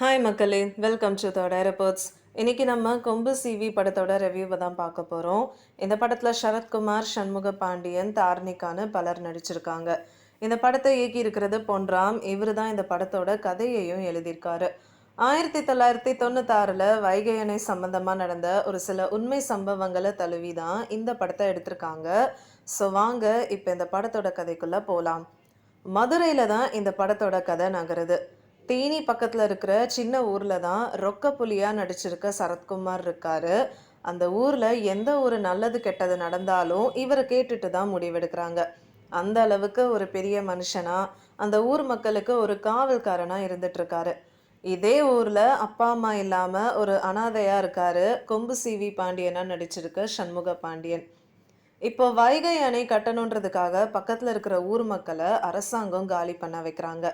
Hi மக்களே. Welcome to தோட reports இன்றைக்கி நம்ம கொம்பு சிவி படத்தோட ரிவ்யூவை தான் பார்க்க போகிறோம் இந்த படத்தில் சரத்குமார் சண்முக பாண்டியன் தார்னிக்கானு பலர் நடிச்சிருக்காங்க. இந்த படத்தை இயக்கி இருக்கிறது பொன்ராம் இவர் தான் இந்த படத்தோட கதையையும் எழுதியிருக்காரு. ஆயிரத்தி தொள்ளாயிரத்தி தொண்ணூத்தாறில் வைகை அணை சம்பந்தமாக நடந்த ஒரு சில உண்மை சம்பவங்களை தழுவி தான் இந்த படத்தை எடுத்திருக்காங்க. ஸோ வாங்க இப்போ இந்த படத்தோட கதைக்குள்ளே போகலாம் மதுரையில் தான் இந்த படத்தோட கதை நகருது. தேனி பக்கத்தில் இருக்கிற சின்ன ஊரில் தான் ரொக்க புலியாக நடிச்சிருக்க சரத்குமார் இருக்காரு. அந்த ஊரில் எந்த ஒரு நல்லது கெட்டது நடந்தாலும் இவரை கேட்டுட்டு தான் முடிவெடுக்கிறாங்க. அந்த அளவுக்கு ஒரு பெரிய மனுஷனா அந்த ஊர் மக்களுக்கு ஒரு காவல்காரனாக இருந்துட்டுருக்காரு. இதே ஊரில் அப்பா அம்மா இல்லாமல் ஒரு அனாதையாக இருக்காரு கொம்பு சிவி பாண்டியனாக நடிச்சிருக்க சண்முக பாண்டியன். இப்போ வைகை அணை கட்டணுன்றதுக்காக பக்கத்தில் இருக்கிற ஊர் மக்களை அரசாங்கம் காலி பண்ண வைக்கிறாங்க.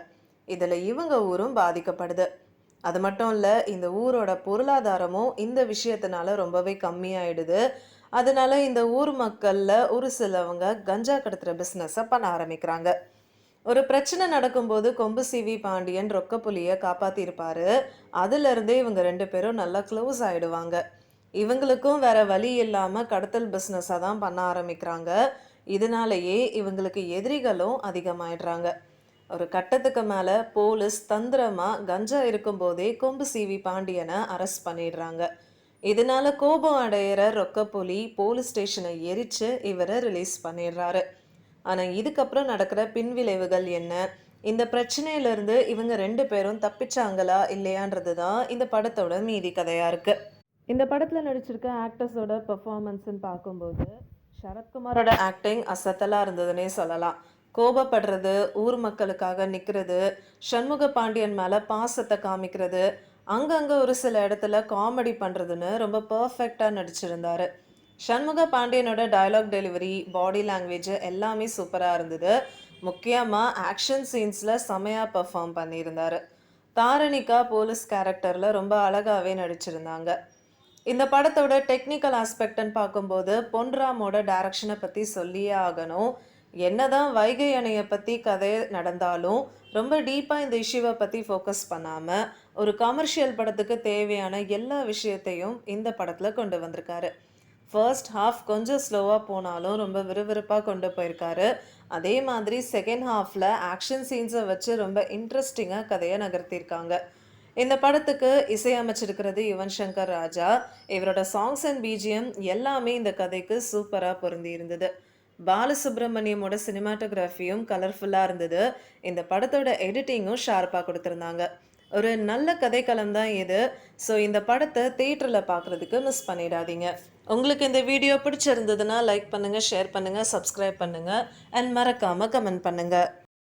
இதில் இவங்க ஊரும் பாதிக்கப்படுது. அது மட்டும் இல்லை இந்த ஊரோட பொருளாதாரமும் இந்த விஷயத்தினால ரொம்பவே கம்மியாயிடுது. அதனால இந்த ஊர் மக்களில் ஒரு சிலவங்க கஞ்சா கடத்துகிற பிஸ்னஸை பண்ண ஆரம்பிக்கிறாங்க. ஒரு பிரச்சனை நடக்கும்போது கொம்பு சிவி பாண்டியன் ரொக்க புலியை காப்பாத்திருப்பாரு அதுலேருந்தே இவங்க ரெண்டு பேரும் நல்லா க்ளோஸ் ஆகிடுவாங்க இவங்களுக்கும் வேற வழி இல்லாமல் கடத்தல் பிஸ்னஸை தான் பண்ண ஆரம்பிக்கிறாங்க. இதனாலேயே இவங்களுக்கு எதிரிகளும் அதிகமாயிடுறாங்க. ஒரு கட்டத்துக்கு மேலே போலீஸ் தந்திரமாக கஞ்சா இருக்கும்போதே கொம்பு சிவி பாண்டியனை அரெஸ்ட் பண்ணிடுறாங்க. இதனால கோபம் அடையிற ரொக்கப்புலி போலீஸ் ஸ்டேஷனை எரித்து இவரை ரிலீஸ் பண்ணிடுறாரு. ஆனால் இதுக்கப்புறம் நடக்கிற பின்விளைவுகள் என்ன? இந்த பிரச்சனையிலேருந்து இவங்க ரெண்டு பேரும் தப்பிச்சாங்களா இல்லையான்றது தான் இந்த படத்தோட மீதி கதையாக இருக்குது இந்த படத்தில் நடிச்சிருக்க ஆக்டர்ஸோட பெர்ஃபார்மன்ஸ்ன்னு பார்க்கும்போது சரத்குமாரோட ஆக்டிங் அசத்தலாக இருந்ததுன்னே சொல்லலாம். கோபப்படுறது ஊர் மக்களுக்காக நிற்கிறது சண்முக பாண்டியன் மேலே பாசத்தை காமிக்கிறது அங்கங்கே ஒரு சில இடத்துல காமெடி பண்ணுறதுன்னு ரொம்ப பர்ஃபெக்டாக நடிச்சிருந்தாரு. சண்முக பாண்டியனோட டயலாக் டெலிவரி பாடி லாங்குவேஜ் எல்லாமே சூப்பராக இருந்தது. முக்கியமாக ஆக்ஷன் சீன்ஸில் செமையாக பெர்ஃபார்ம் பண்ணியிருந்தார். தாரணிகா போலீஸ் கேரக்டரில் ரொம்ப அழகாகவே நடிச்சிருந்தாங்க. இந்த படத்தோட டெக்னிக்கல் ஆஸ்பெக்ட்னு பார்க்கும்போது பொன்ராமோட டேரக்ஷனை பற்றி சொல்லியே ஆகணும். என்னதான் வைகை அணையை பற்றி கதை நடந்தாலும் ரொம்ப டீப்பாக இந்த இஷ்யூவை பற்றி ஃபோக்கஸ் பண்ணாமல் ஒரு கமர்ஷியல் படத்துக்கு தேவையான எல்லா விஷயத்தையும் இந்த படத்தில் கொண்டு வந்திருக்காரு. ஃபர்ஸ்ட் ஹாஃப் கொஞ்சம் ஸ்லோவாக போனாலும் ரொம்ப விறுவிறுப்பாக கொண்டு போயிருக்காரு. அதே மாதிரி செகண்ட் ஹாஃபில் ஆக்ஷன் சீன்ஸை வச்சு ரொம்ப இன்ட்ரெஸ்டிங்காக கதையை நகர்த்தியிருக்காங்க. இந்த படத்துக்கு இசையமைச்சிருக்கிறது யுவன் சங்கர் ராஜா. இவரோட சாங்ஸ் அண்ட் பிஜிஎம் எல்லாமே இந்த கதைக்கு சூப்பராக பொருந்தி இருந்தது. பாலசுப்ரமணியமோட சினிமாட்டோகிராஃபியும் கலர்ஃபுல்லாக இருந்தது. இந்த படத்தோட எடிட்டிங்கும் ஷார்ப்பாக கொடுத்துருந்தாங்க. ஒரு நல்ல கதைக்களம் தான் இது. ஸோ இந்த படத்தை தேட்டரில் பார்க்குறதுக்கு மிஸ் பண்ணிடாதீங்க. உங்களுக்கு இந்த வீடியோ பிடிச்சிருந்ததுன்னா லைக் பண்ணுங்கள் ஷேர் பண்ணுங்கள் சப்ஸ்கிரைப் பண்ணுங்கள் அண்ட் மறக்காமல் கமெண்ட் பண்ணுங்கள்